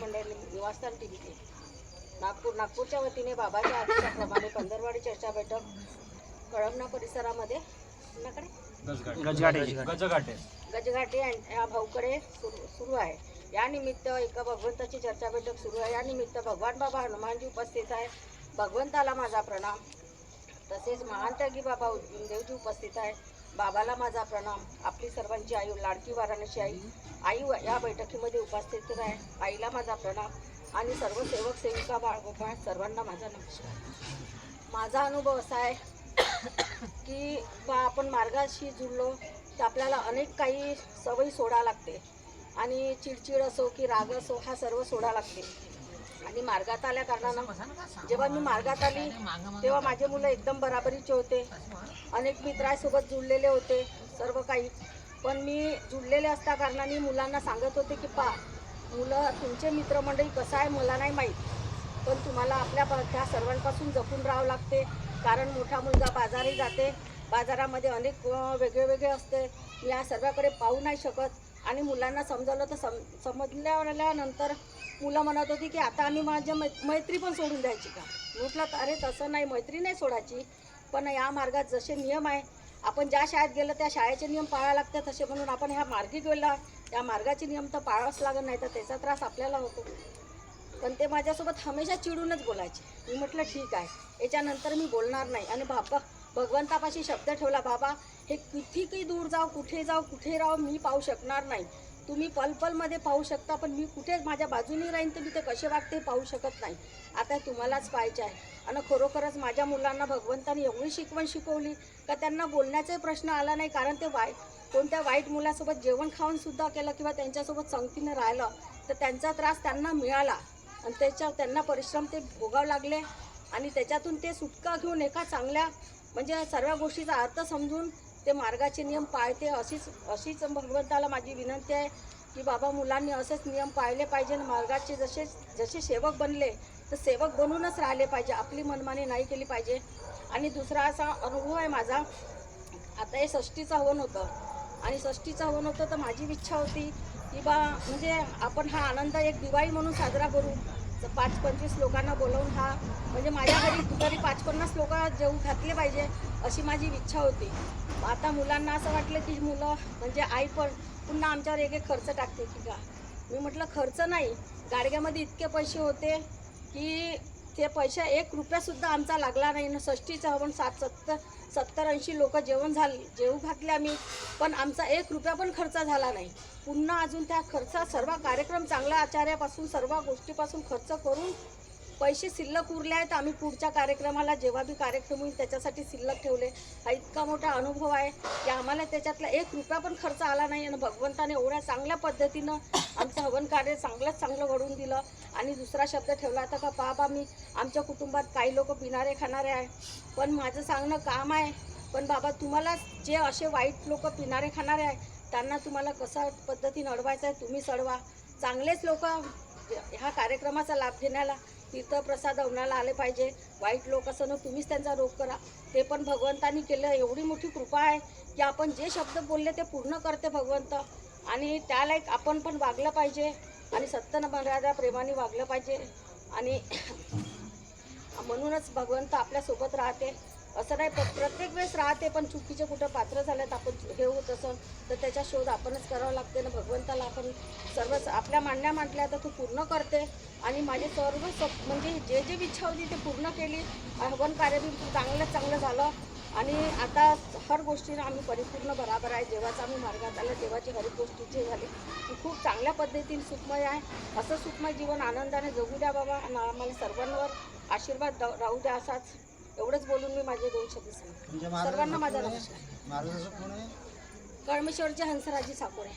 मंडळ निवासस्थान T V Nagpur नागपूरच्या वतीने बाबाच्या आदेशाप्रमाणे पंधरवाडी चर्चा बैठक कळमना परिसरामध्ये. कुणाकडे? गजगाटे गजगाटे गजघाटे. आणि या भाऊकडे सुरू सुरू आहे. या निमित्त एका भगवंताची चर्चा बैठक सुरू आहे. या निमित्त भगवान बाबा हनुमानजी उपस्थित आहे. भगवंताला माझा प्रणाम. तसेच महान त्यागी बाबा देवजी उपस्थित आहे. बाबाला माझा प्रणाम. आपली सर्वांची आई लाडकी वाराणसी आई. आई व- या बैठकीमध्ये उपस्थित आहे आईला माझा प्रणाम. आणि सर्व सेवक सेविका बाळगोपाळ सर्वांना माझा नमस्कार. माझा अनुभव असा आहे की बा आपण मार्गाशी जुळलो तर आपल्याला अनेक काही सवयी सोडा लागते. आणि चिडचिड असो की राग असो हा सर्व सोडा लागते. आणि मार्गात आल्या कारणानं जेव्हा मी मार्गात आली तेव्हा माझे मुलं एकदम बराबरीचे होते. अनेक मित्रांसोबत जुळलेले होते. सर्व काही पण मी जुळलेले असता कारणाने मुलांना सांगत होते की पा मुलं तुमचे मित्रमंडळी कसं आहे मला नाही माहीत. पण तुम्हाला आपल्या प- त्या सर्वांपासून जपून राहावं लागते. कारण मोठा मुलगा बाजारी जाते. बाजारामध्ये अनेक वेगळे वेगळे असते. मी या सर्वाकडे पाहू नाही शकत. आणि मुलांना समजवलं तर सम समजल्यानंतर मुलं म्हणत होती की आता आम्ही माझ्या मै मैत्री पण सोडून द्यायची का? म्हटलं अरे तसं नाही. मैत्री नाही सोडायची. पण या मार्गात जसे नियम आहे आपण ज्या शाळेत गेलं त्या शाळेचे नियम पाळावे लागतात तसे. म्हणून आपण ह्या मार्गी गेला. त्या मार्गाचे नियम तर पाळावंच लागत नाही तर त्याचा त्रास आपल्याला होतो. पण ते माझ्यासोबत हमेशा चिडूनच बोलायचे. मी म्हटलं ठीक आहे. याच्यानंतर मी बोलणार नाही. आणि बाबा भगवंतापाशी शब्द ठेवला बाबा हे किती काही दूर जाऊ कुठे जाऊ कुठे राहू मी पाहू शकणार नाही. तुम्ही पलपलमध्ये पाहू शकता पण मी कुठे माझ्या बाजूने राहीन तर मी ते कसे वागते पाहू शकत नाही. आता तुम्हालाच पाहायचे आहे. आणि खरोखरच माझ्या मुलांना भगवंताने एवढी शिकवण शिकवली का त्यांना बोलण्याचाही प्रश्न आला नाही. कारण ते वाईट कोणत्या वाईट मुलासोबत जेवण खाऊनसुद्धा केलं किंवा त्यांच्यासोबत संगतीने राहिलं तर त्यांचा त्रास त्यांना मिळाला. आणि त्याच्या त्यांना परिश्रम ते भोगावं लागले. आणि त्याच्यातून ते सुटका घेऊन एका चांगल्या म्हणजे सर्व गोष्टीचा अर्थ समजून ते मार्गाचे नियम पाळते. अशीच अशीच भगवंताला माझी विनंती आहे की बाबा मुलांनी असेच नियम पाळले पाहिजे आणि मार्गाचे जसे जसे सेवक बनले तर सेवक बनूनच राहिले पाहिजे आपली मनमानी नाही केली पाहिजे. आणि दुसरा असा अनुभव आहे माझा आता हे षष्टीचं हवन होतं. आणि षष्टीचं हवन होतं तर माझी इच्छा होती की बा म्हणजे आपण हा आनंद एक दिवाळी म्हणून साजरा करू. तर पाच पंचवीस लोकांना बोलवून हा म्हणजे माझ्या घरी तरी पाच पन्नास लोक जेवू घातले पाहिजे अशी माझी इच्छा होती. आता मुलांना असं वाटलं की मुलं म्हणजे आई पण पुन्हा आमच्यावर एक एक खर्च टाकते की का मी म्हटलं खर्च नाही. गाडग्यामध्ये इतके पैसे होते की ते पैसे एक रुपयासुद्धा आमचा लागला नाही. ना षष्टीचं हवन सात सत्तर सत्तर ऐंशी लोक जेवण झाले जेवू घातले आम्ही. पण आमचा एक रुपया पण खर्च झाला नाही. पुन्हा अजून त्या खर्चा सर्व कार्यक्रम चांगला आचार्यापासून सर्व गोष्टीपासून खर्च करून पैसे शिल्लक उरले आहेत. आम्ही पुढच्या कार्यक्रमाला जेव्हा बी कार्यक्रम होईल त्याच्यासाठी शिल्लक ठेवले. हा इतका मोठा अनुभव आहे की आम्हाला त्याच्यातला एक रुपया पण खर्च आला नाही आणि भगवंताने एवढ्या चांगल्या पद्धतीनं आमचं हवन कार्य चांगलंच चांगलं घडून दिलं. आणि दुसरा शब्द ठेवला होता का बाबा मी आमच्या कुटुंबात काही लोक पिणारे खाणारे आहे. पण माझं सांगणं काम आहे. पण बाबा तुम्हाला जे असे वाईट लोक पिणारे खाणारे आहे त्यांना तुम्हाला कसा पद्धतीनं अडवायचं आहे तुम्ही सडवा. चांगलेच लोक ह्या कार्यक्रमाचा लाभ घेण्याला तीर्थप्रसाद अवनाला आले पाहिजे. वाईट लोक असं ना तुम्हीच त्यांचा रोग करा. ते पण भगवंतानी केलं एवढी मोठी कृपा आहे की आपण जे शब्द बोलले ते पूर्ण करते भगवंत. आणि त्यालायक आपण पण वागलं पाहिजे. आणि सत्य मर्यादा प्रेमाने वागलं पाहिजे. आणि म्हणूनच भगवंत आपल्यासोबत राहते. असं नाही प- प्रत्येक वेळेस राहते पण चुकीचे कुठं पात्र झाल्यात आपण हे होत असं तर त्याचा शोध आपणच करावा लागते ना भगवंताला. आपण सर्वच आपल्या मांडण्या मांडल्या तर तू पूर्ण करते. आणि माझे सर्व सप म्हणजे जे जे इच्छा होती ते पूर्ण केली. हवन कार्य बी चांगलं चांगलं झालं. आणि आता हर गोष्टीनं आम्ही परिपूर्ण बराबर आहे. जेव्हाचा आम्ही मार्गात आलं तेव्हाची हर एक गोष्टीची झाली ती खूप चांगल्या पद्धतीने सुखमय आहे. असं सुखमय जीवन आनंदाने जगू द्या बाबा. आणि आम्हाला सर्वांवर आशीर्वाद द राहू द्या असाच. एवढंच बोलून मी माझे दोन शब्द सांगते. सर्वांना माझा नमस्कार. कळमेश्वरचे हंसराजी साकोरे.